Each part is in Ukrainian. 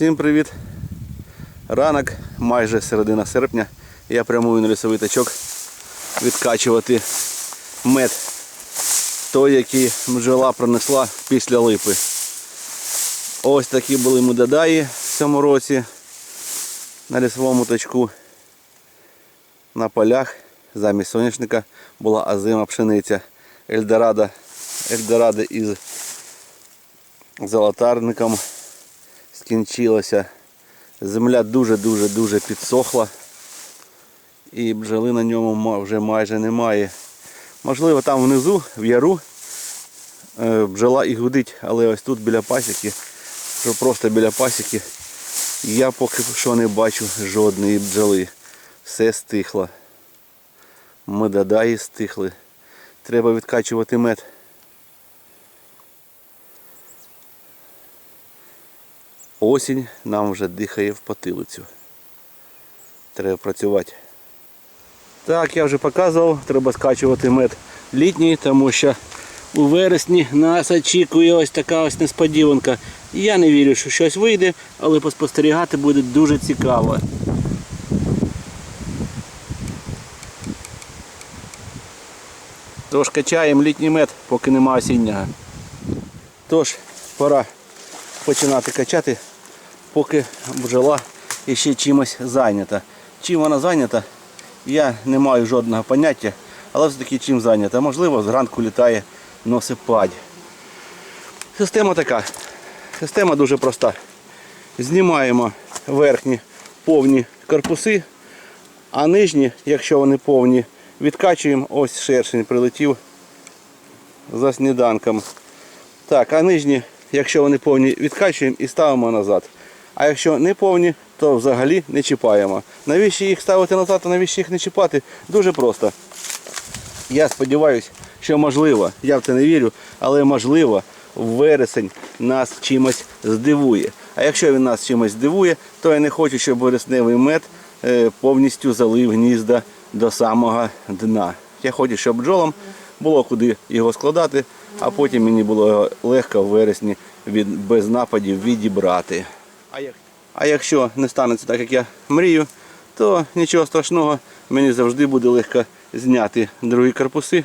Всім привіт! Ранок, майже середина серпня. Я прямую на лісовий тачок відкачувати мед. Той, який бджола принесла після липи. Ось такі були мудадаї в цьому році на лісовому тачку. На полях замість соняшника була азима пшениця. Ельдорадо, Ельдорадо із золотарником скінчилася. Земля дуже-дуже-дуже підсохла. І бджоли на ньому вже майже немає. Можливо, там внизу, в яру, е, бджола і гудить, але ось тут біля пасіки, що просто біля пасіки, я поки що не бачу жодної бджоли. Все стихло. Медадаї стихли. Треба відкачувати мед. Осінь нам вже дихає в потилицю. Треба працювати. Так, я вже показував, треба скачувати мед літній, тому що у вересні нас очікує ось така ось несподіванка. Я не вірю, що щось вийде, але поспостерігати буде дуже цікаво. Тож качаємо літній мед, поки нема осіннього. Тож, пора починати качати, поки бджола ще чимось зайнята. Чим вона зайнята, я не маю жодного поняття, але все-таки чим зайнята. Можливо, зранку літає носипадь. Система така. Система дуже проста. Знімаємо верхні повні корпуси, а нижні, якщо вони повні, відкачуємо. Ось шершень прилетів за сніданком. Так, а нижні, якщо вони повні, відкачуємо і ставимо назад. А якщо не повні, то взагалі не чіпаємо. Навіщо їх ставити назад, а навіщо їх не чіпати? Дуже просто. Я сподіваюся, що можливо, я в це не вірю, але можливо, вересень нас чимось здивує. А якщо він нас чимось здивує, то я не хочу, щоб вересневий мед е, повністю залив гнізда до самого дна. Я хочу, щоб бджолам було куди його складати, а потім мені було легко в вересні від, без нападів відібрати. А, як, а якщо не станеться так, як я мрію, то нічого страшного, мені завжди буде легко зняти другі корпуси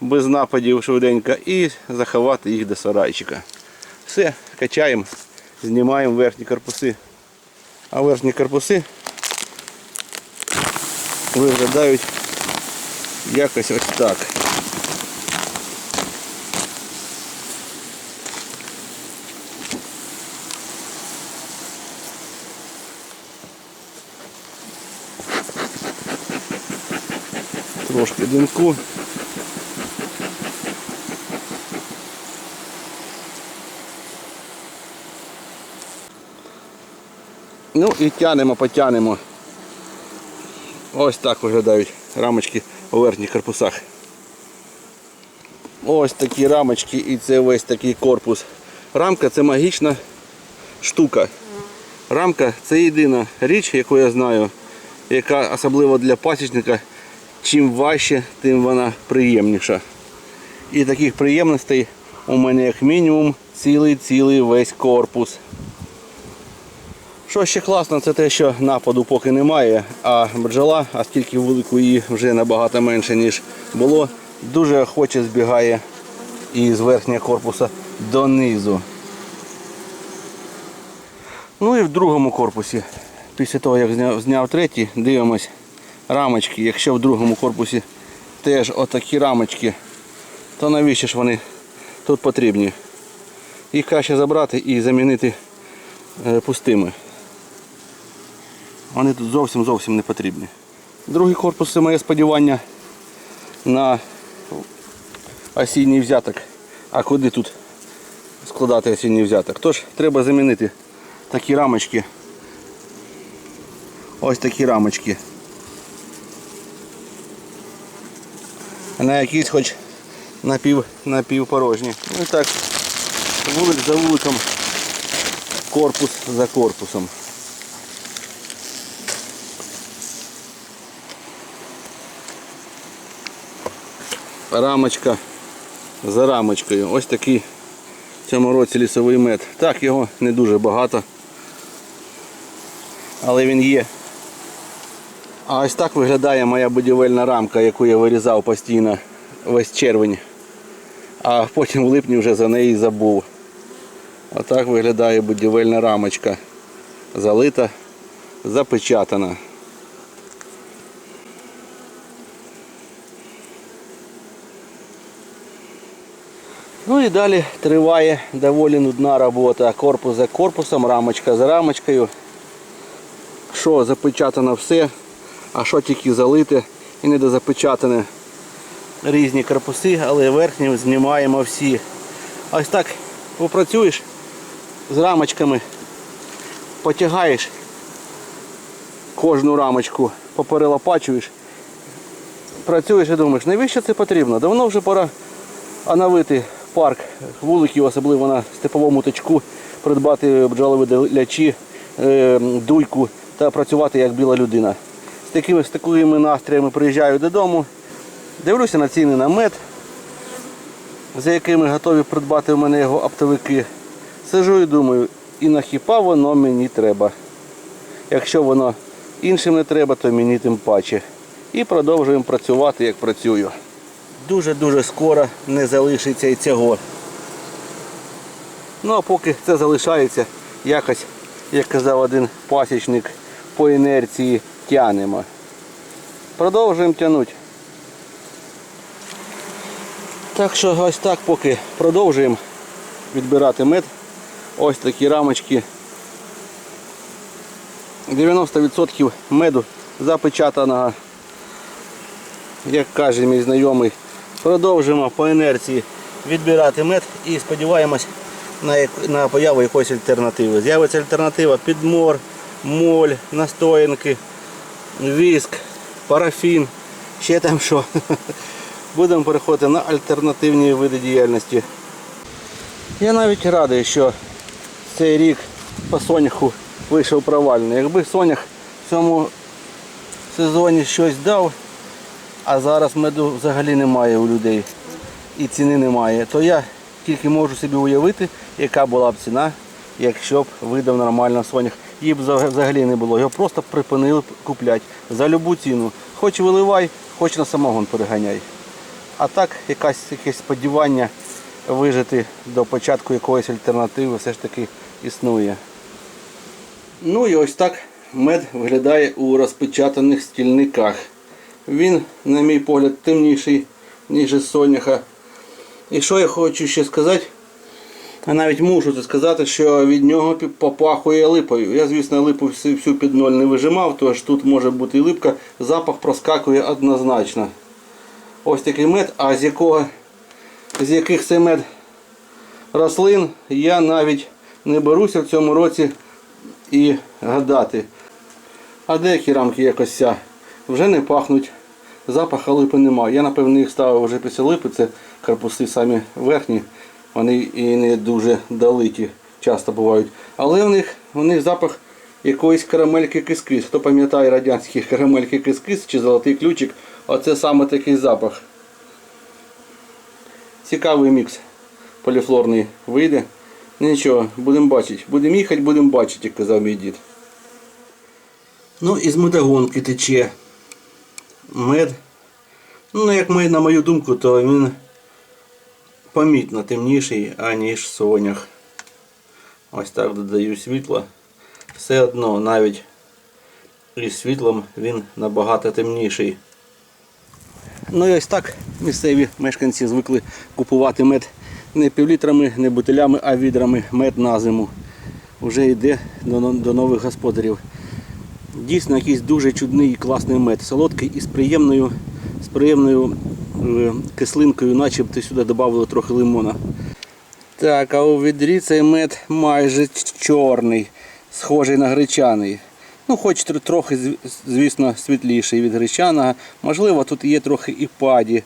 без нападів швиденько і заховати їх до сарайчика. Все, качаємо, знімаємо верхні корпуси. А верхні корпуси виглядають якось ось так. Трошки. Ну і тянемо, потянемо. Ось так виглядають рамочки у верхніх корпусах. Ось такі рамочки і це весь такий корпус. Рамка це магічна штука. Рамка це єдина річ, яку я знаю, яка особливо для пасічника, чим важче, тим вона приємніша. І таких приємностей у мене як мінімум цілий-цілий весь корпус. Що ще класно, це те, що нападу поки немає, а бджола, оскільки вулику її вже набагато менше, ніж було, дуже охоче збігає із верхнього корпуса донизу. Ну і в другому корпусі, після того як зняв третій, дивимось рамочки. Якщо в другому корпусі теж отакі рамочки, то навіщо ж вони тут потрібні? Їх краще забрати і замінити е, пустими. Вони тут зовсім зовсім не потрібні. Другий корпус це моє сподівання на осінній взяток. А куди тут складати осінній взяток? Тож треба замінити такі рамочки. Ось такі рамочки. На якісь хоч напів, напівпорожні. Ну і так, вулик за вуликом, корпус за корпусом. рамочка за рамочкою. Ось такий в цьому році лісовий мед. Так, його не дуже багато. але він є. А ось так виглядає моя будівельна рамка, яку я вирізав постійно весь червень. А потім в липні вже за неї забув. Отак виглядає будівельна рамочка. Залита, запечатана. Ну і далі триває доволі нудна робота. Корпус за корпусом, рамочка за рамочкою. Що запечатано все, а що тільки залите і недозапечатане. Різні корпуси, але верхні знімаємо всі. Ось так попрацюєш з рамочками, потягаєш кожну рамочку, поперелопачуєш, працюєш і думаєш, навіщо це потрібно? Давно вже пора оновити парк вуликів, особливо на степовому точку, придбати бджоловидалячі, е, дуйку та працювати як біла людина. Такими, з такими настроями приїжджаю додому, дивлюся на ціни на мед, за якими готові придбати в мене його оптовики. Сижу і думаю, і нахіба воно мені треба. Якщо воно іншим не треба, то мені тим паче. І продовжуємо працювати, як працюю. Дуже-дуже скоро не залишиться і цього. Ну а поки це залишається, якось, як казав один пасічник, по інерції тянемо. Продовжуємо тягнути. Так що ось так поки продовжуємо відбирати мед. Ось такі рамочки. 90% меду запечатаного, як каже мій знайомий. Продовжуємо по інерції відбирати мед і сподіваємось на, на появу якоїсь альтернативи. З'явиться альтернатива підмор, моль, настоянки, віск, парафін, ще там що. Будемо переходити на альтернативні види діяльності. Я навіть радий, що цей рік по соняху вийшов провальний. Якби сонях в цьому сезоні щось дав, а зараз меду взагалі немає у людей і ціни немає, то я тільки можу собі уявити, яка була б ціна, якщо б видав нормально сонях. Її б взагалі не було. Його просто припинили купляти за любу ціну. Хоч виливай, хоч на самогон переганяй. А так якась, якесь сподівання вижити до початку якоїсь альтернативи все ж таки існує. Ну і ось так мед виглядає у розпечатаних стільниках. Він, на мій погляд, темніший, ніж соняха. І що я хочу ще сказати? А навіть мушу це сказати, що від нього попахує липою. Я, звісно, липу всю під ноль не вижимав, тож тут може бути і липка, запах проскакує однозначно. Ось такий мед, а з якого з яких це мед рослин, я навіть не беруся в цьому році і гадати. А деякі рамки якось вже не пахнуть, запаха липи немає. Я напевно їх ставив вже після липи, це корпуси самі верхні, вони і не дуже далиті, часто бувають. Але в них, в них запах якоїсь карамельки кискис. Хто пам'ятає радянські карамельки кискис чи золотий ключик, оце саме такий запах. Цікавий мікс поліфлорний вийде. Нічого, будемо бачити. Будемо їхати, будемо бачити, як казав мій дід. Ну, із медогонки тече мед. Ну, як ми, на мою думку, то він помітно темніший, аніж сонях. Ось так додаю світла. Все одно, навіть із світлом він набагато темніший. Ну і ось так місцеві мешканці звикли купувати мед не півлітрами, не бутилями, а відрами мед на зиму. Вже йде до, до нових господарів. Дійсно якийсь дуже чудний і класний мед. Солодкий і з приємною, з приємною кислинкою, начебто сюди додали трохи лимона. Так, а у відрі цей мед майже чорний, схожий на гречаний. Ну, хоч трохи, звісно, світліший від гречаного. Можливо, тут є трохи і паді.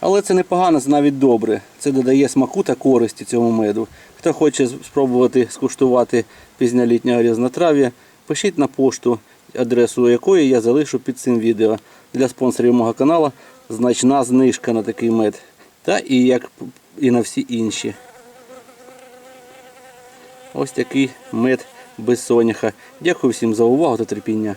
Але це непогано, це навіть добре. Це додає смаку та користі цьому меду. Хто хоче спробувати скуштувати пізньолітнього різнотрав'я, пишіть на пошту, адресу якої я залишу під цим відео. Для спонсорів мого каналу значна знижка на такий мед. Та і як і на всі інші. Ось такий мед без соняха. Дякую всім за увагу та терпіння.